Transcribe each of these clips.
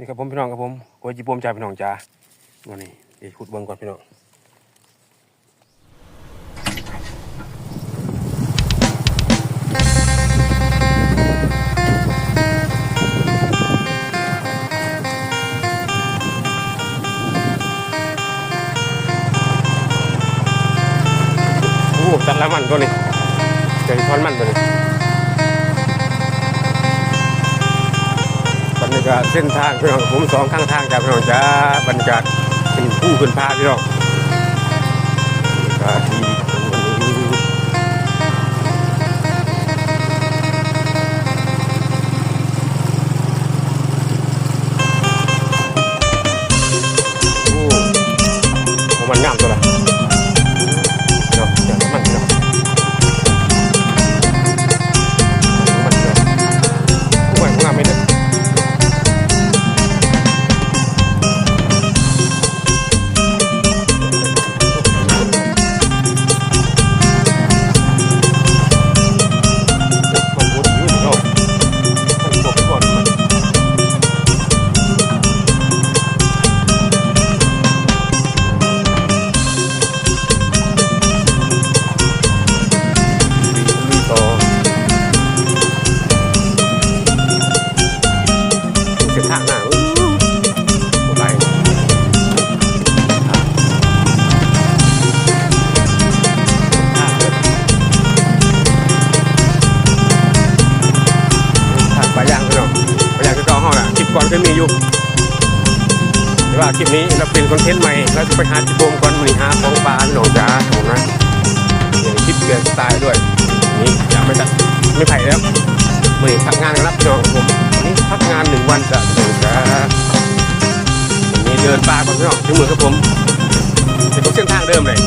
นี่ครับผมพี่น้องครับผมหัวจีบวมจ่าพี่น้องจ้าวันนี้เดี๋ยวขุดเบิ้งก่อนพี่น้องโอ้ตัดละมันตัวนี้เจอทอนมันตัวนี้ ก็เส้นทางพี่น้องผมสองข้างทางจากพี่น้องจ้าบรรยากาศเป็นผู้ขึ้นพาพี่น้อง ก่อนก็มีอยู่แต่ว่าคลิปนี้เราเป็นคอนเทนต์ใหม่เราจะไปหาจิบโบมก่อนมีหาของปลาพี่น้องจ้าผมนะอย่างคลิปเปลี่ยนสไตล์ด้วยนี่อยาไม่ตัดไม่ไผ่แล้วมือพักงานรับพี่น้องผมนี้พักงานหนึ่งวันจะถึงจ้าวันนี้เดินป่าก่อนพี่น้องถึงมือครับผมเป็นทุกเส้นทางเดิมเลย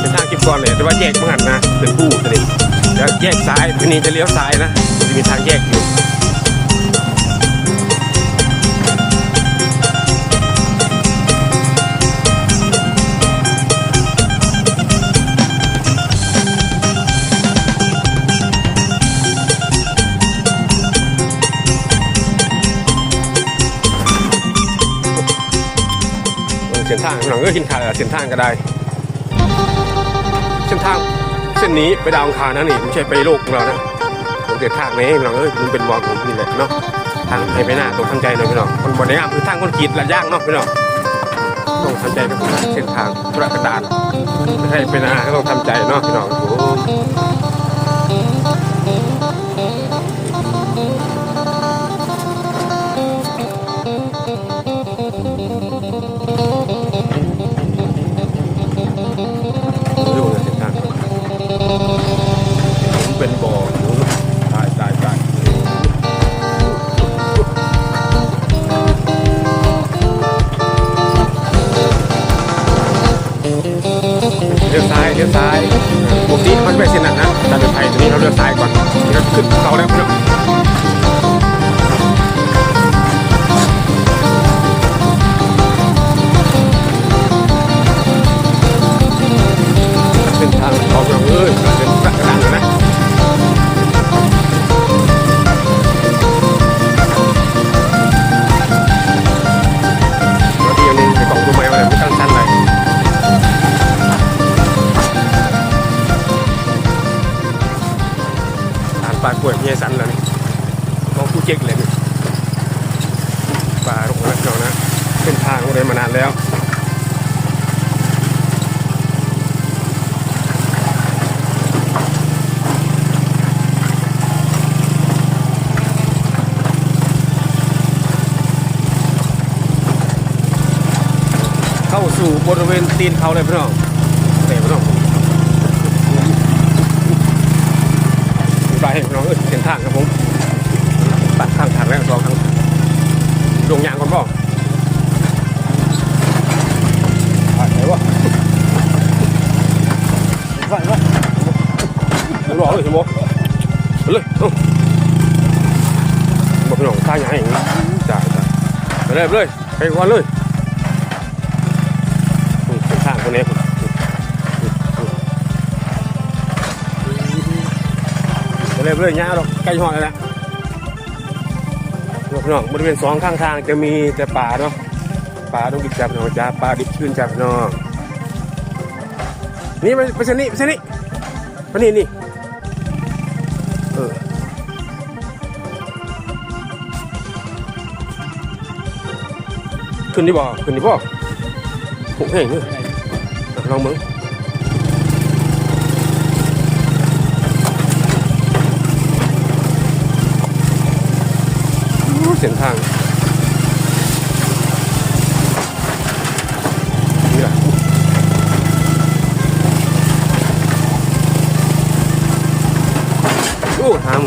เส้นทางคลิปก่อนเลยแต่ว่าแยกมั่งนะเป็นผู้สนิทแล้วแยกซ้ายทีนี้จะเลี้ยวซ้ายนะจะมีทางแยกอยู่ นทางหลังก็กินขาดเส้นทางก็ได้ เส้นทางเส้นนี้ไปดาวองคารนะนี่ไม่ใช่ไปโลกของเรานะผมเดินทางนี้พี่น้องเอ้ยมันเป็นวอลผมนี่แหละเนาะทางไปไปหน้าตรงทางใจหน่อยพี่น้องคนบนนี้คือทางคนกีดละย่างเนาะพี่น้องต้องทำใจกับเส้นทางธุรกันดารไม่ใช่ไปหน้าก็ต้องทำใจเนาะพี่น้องโอ้ ปลากล้วยพี่สันแล้วนี่มองผู้เจ๊กเลยนี่ปลาลงนะเจ้านะเส้นทางอะไรมานานแล้วเข้าสู่บริเวณตีนเขาเลยพี่น้องเตะพี่น้อง ไปให้น้องเอ้ยเส้นทางครับผมตัดข้างทางแล้วสองข้างดวงยางก่อนบ่ไปไหนวะไปวะรอเลยสิโมไปเลยบอกพี่น้องท่าใหญ่อย่างนี้จ้าจ้าไปเลยไปเลยไปก่อนเลย เลยไปเลยยาหรอกใกล้หอดแล้วนะพี่น้องบริเวณสองข้างทางจะมีแต่ป่าเนาะป่าต้องดิบจับพี่น้องจ้าป่าดิบชื้นจับน้องนี่ไปไปเนนี้ไปเนนี้ไปนี่นี่เออขึ้นดีบ่ขึ้นดีบ่ผมเห็นเลยลองมึง เส้นทางนี่ล่ะโอ้ทาง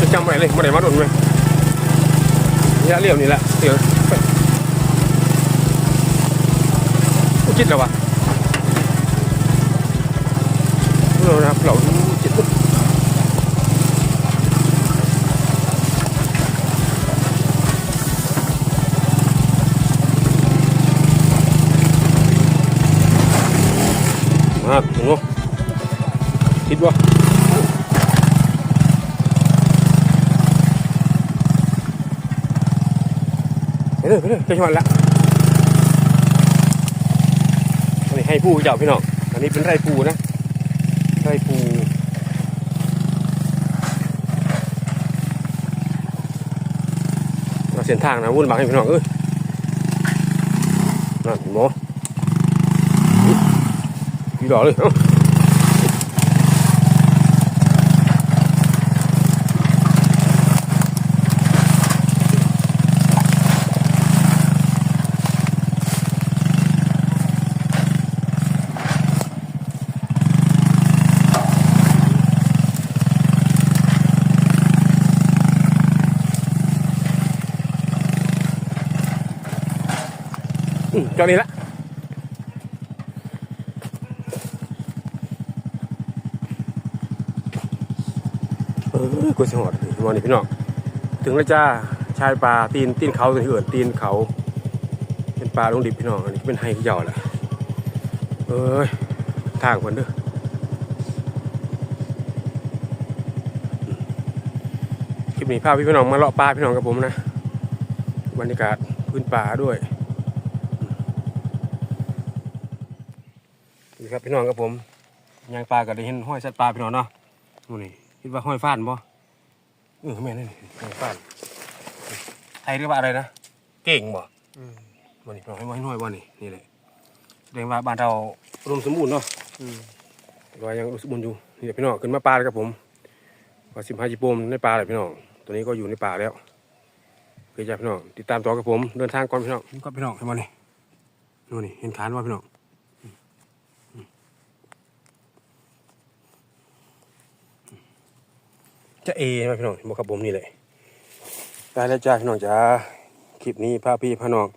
จะจำไว้เลยไม่ได้มาโดนไหมยะเรียวนี่แหละเดี๋ยวคิดแล้ววะ เรานะครับเราจิตมาถึงเนาะคิดว่าไปเลยไปเลยจะชวนละอันนี้ให้ปูเจ้าพี่น้อง อันนี้เป็นไร่ปูนะ ไร่ปูเราเส้นทางนะวุ่นบางให้พี่น้องเอ้ยนั่นหมอพี่ดอกเลย เอ้าอืมเจ้านี้ละเออกูสิหอดวันนี้พี่น้องถึงแล้วจ้าชายป่าตีนตีนเขาตัวที่เอิดตีนเขา เป็นป่าลงดิบพี่น้องอันนี้เป็นไฮเจ้าแหละเอ้ยทางคนเด้อคลิปนี้พาพี่พี่น้องมาเลาะป่าพี่น้องกับผมนะบรรยากาศพื้นป่าด้วย ครับพี่น้องกับผมยางปลาก็ได้เห็นห้อยสัตว์ปลาพี่น้องเนาะนู่นนี่คิดว่าห้อยฟ้านบ่เออแม่นี่ห้อยฟ้านไทยเรียกว่าอะไรนะเก่งบ่วันนี้พี่น้องให้มาให้ห้อยบ่นี่นี่แหละแสดงว่าบ้านเราอุดมสมบูรณ์เนาะแต่ว่ายังอุดมสมบูรณ์อยู่นี่พี่น้องขึ้นมาปลาครับผมว่าสิบห้าจิโปมในปลาเลยพี่น้องตัวนี้ก็อยู่ในป่าแล้วเพื่อจะพี่น้องติดตามต่อกับผมเดินทางก่อนพี่น้องนี่ก็พี่น้องให้มานี่นู่นนี่เห็นขานว่าพี่น้อง จะเอมาพี่น้องบอกกับผมนี่เลยได้แล้วจ้าพี่น้องจ้าคลิปนี้พาพี่พาน้อง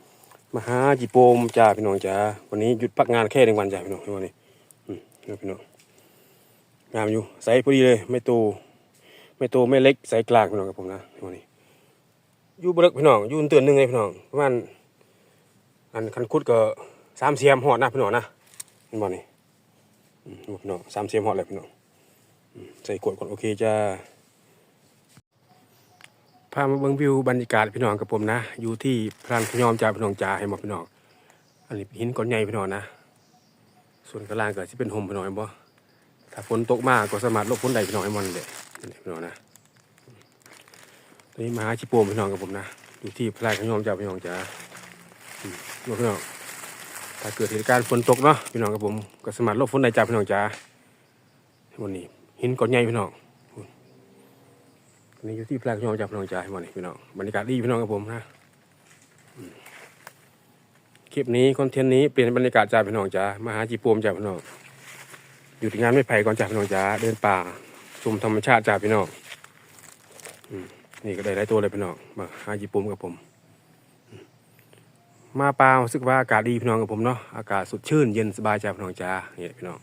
มาหาจีโปมจ้าพี่น้องจ้าวันนี้หยุดพักงานแค่หนึ่งวันจ้าพี่น้องวันนี้อืมนี่พี่น้องงามอยู่ใสพอดีเลย ไม่โตไม่โตไม่เล็กใสกลางพี่น้องกับผมนะวันนี้อยู่บริกพี่น้องอยู่เตือนหนึ่งเลยพี่น้องประมาณอันคันคุดก็สามเสียมหอดนะพี่น้องนะเห็นบ่นี่อืมพี่น้องสามเสียมหอดเลยพี่น้องใส่กดก่อนโอเคจ้า พามาเบิ่งวิวบรรยากาศพี่น้องกับผมนะ อยู่ที่พรานพยอมจ่าพี่น้องจ่าให้หมดพี่น้อง อันนี้หินก้อนใหญ่พี่น้องนะ ส่วนกลางเก็สิเป็นหมพี่น้องบ่ถ้าฝนตกมากก็สามารถลบฝนได้พี่น้องให้มันเลยพี่น้องนะตอนนี้มาหาชิโปมพี่น้องกับผมนะ อยู่ที่พรานพยอมจ่าพี่น้องจ่าอืมดูพี่น้องถ้าเกิดเหตุการณ์ฝนตกเนาะพี่น้องกับผมก็สามารถลบฝนได้จ่าพี่น้องจ่าวันนี้หินก้อนใหญ่พี่น้อง นนี้อยู่ที่แปลงพี่น้องจากพี่น้องจ่ายมานี่พี่น้องบรรยากาศดีพี่น้องกับผมนะคลิปนี้คอนเทนต์นี้เปลี่ยนบรรยากาศจากพี่น้องจ้ามาหาจีโปมจากพี่น้องอยู่ที่งานไม่ไผ่ก่อนจากพี่น้องจ้าเดินป่าชมธรรมชาติจากพี่น้องนี่ก็ได้หลายตัวเลยพี่น้องมาหาจีโปมกับผม มาป่ารู้สึกว่าอากาศดีพี่น้องกับผมเนาะอากาศสดชื่นเย็นสบายจากพี่น้องจ้านี่พี่น้อง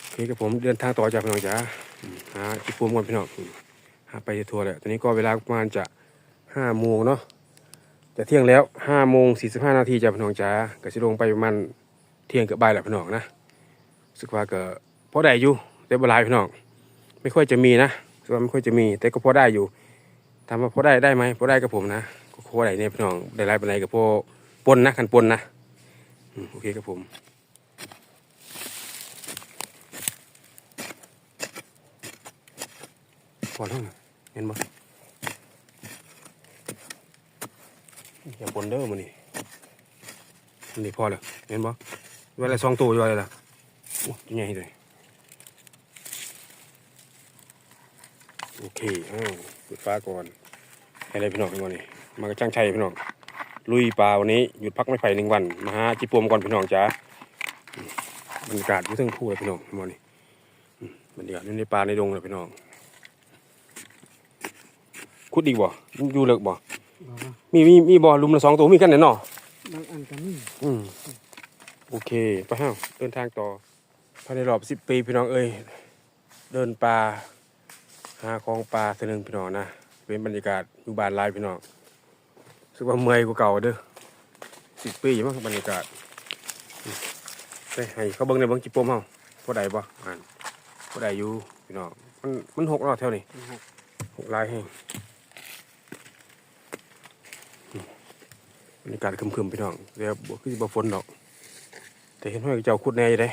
โอเคกับผมเดินทางต่อจากพี่น้องจ้าหาจีโปมก่อนพี่น้อง ไปทัวร์แล้วตอนนี้ก็เวลาประมาณจะห้าโมงเนาะจะเที่ยงแล้วห้าโมงสี่สิบห้านาทีจะพนองจ้าก็จะลงไปประมาณเที่ยงเกือบบ่ายแหละพนองนะสึกว่าก็พอได้อยู่แต่บลายพนอง ไม่ค่อยจะมีนะส่วนไม่ค่อยจะมี แต่ก็พอได้อยู่ถามว่าพอได้ได้ไหมพอได้กับผมนะก็พอได้เนี่ยพนองได้หลายปานใดกับพอปนนะคันปนนะโอเคครับผมพอแล้วนะ เห็นบ่อย่าปนเด้อมันนี่มันนี่พอแล้วเห็นบ่เวลาสองตัวอยู่อะไรล่ะโอ้ยใหญ่เลยโอเคอ้าวปิดฟ้าก่อนให้อะไรพี่น้องก่อนนี่มากระช่างชัยพี่น้องลุยปลาวันนี้หยุดพักไม่ไผ่หนึ่งวันมาหาจิปวมก่อนพี่น้องจ้าอืมบรรยากาศไม่ต้องพูดเลยพี่น้องวันนี้อืมบรรยากาศในป่าในดงเลยพี่น้อง คุดอีกบ่อยู่เลิกบ่บอกว่ามีมีมีบ่ลุมละสองตัวมีกันแน่นอนบางอันก็มีอืมโอเคไปห้าวเดินทางต่อภายในรอบสิบปีพี่น้องเอ้ยเดินป่าหาของป่าเสนึงพี่น้องนะเป็นบรรยากาศอยู่บ้านหลายพี่น้องรู้สึกว่าเมื่อยกว่าเก่าเด้อสิบปีอยู่มั้งบรรยากาศอืมไปให้เขาเบิ่งในเบิ่งจิปโปมเฮาพอได้บ่อ่านพอได้อยู่พี่น้องมันมันหกรอบแถวนี้หกหกลายแห้งอืม บรรยากาศคึมๆพี่น้องเดี๋ยวบ่คือสิบ่ฝนดอก แต่เห็นว่าเจ้าคุดแน่ยู่เด้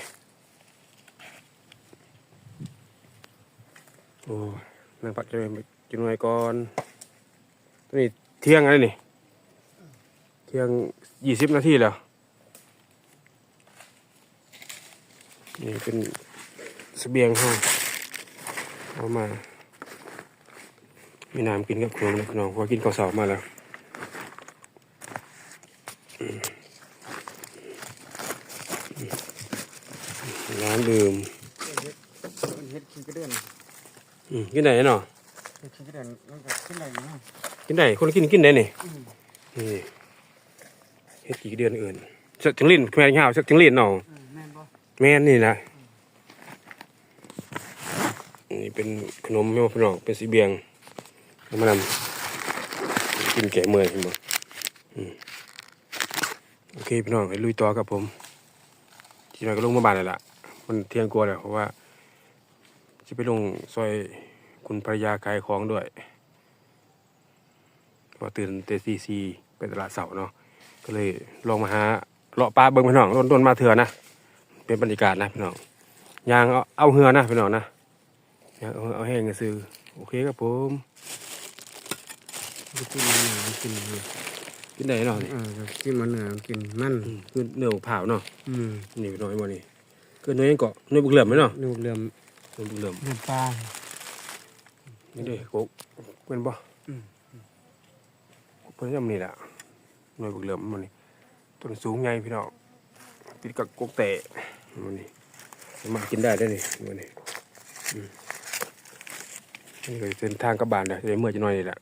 โอ้นั่งพักจะไปกินหน่อยก่อนตอนนี้เที่ยงอะไรนี่ เที่ยงยี่สิบนาทีแล้ว นี่เป็นเสบียงห้องเอามา มีน้ำกินกับขนมเลยพี่น้องเพราะว่ากินข้าวสามาแล้ว น้ำดื่มมันเฮ็ดขี้กระเดือนอืมกินไหนเนาะเฮ็ดขี้กระเดือนมันก็ขึ้นไหลอยู่นะกินไหนคนกินกินไหนนี่อืมนี่เฮ็ดกี่เดือนอื่นสักถึงลิ้นแม่ยาวสักถึงลิ้นเนาะเออแม่นบ่แม่นนี่นะนี่เป็นขนมแม่พี่น้องเป็นสีเบียงเอามานำกินแก่เมื่อยเห็นบ่อืมโอเคพี่น้องให้ลุยต่อกับผมที่มาก็ลงมาบ้านเลยล่ะ มันเที่ยงกลัวาแล้วเพราะว่าจะไปลงซอยคุณภรรยาขายของด้วยพอตื่นเตซีซีไปตลาดเสาเนาะก็เลยลองมาหาเลาะปลาเบิ่งพี่น้องต้นต้นมาเถื่อนะเป็นบรรยากาศนะพี่น้องยางเอาเอาเหือนะพี่น้องนะยางเอาเอาแห้งซื้อโอเคครับผมกินมันเหนือกินเลยกินได้เนาะนี่เออก็กินมันเหนือกินมันอืมคือเนื้อเผาเนาะอืมนี่พี่น้องไอ้บ่นี่ คือเนื้อยังเกาะเนื้อบุกเหลื่อมไหมเนาะนูเรือมเนื้อบุกเหลื่อมเรือปลานี่เด้โกกเป็นบ่อืมเพิ่นยำนี่แหละเนื้อบุกเหลื่อมมันนี่ต้นสูงใหญ่พี่น้องติดกับกกเตะมันนี่สามารถกินได้ได้อนี่มันนี่อืมนี่ก็เส้นทางกลับบ้านเด้อเดี๋ยวเมื่อจะน้อยนี่แหละ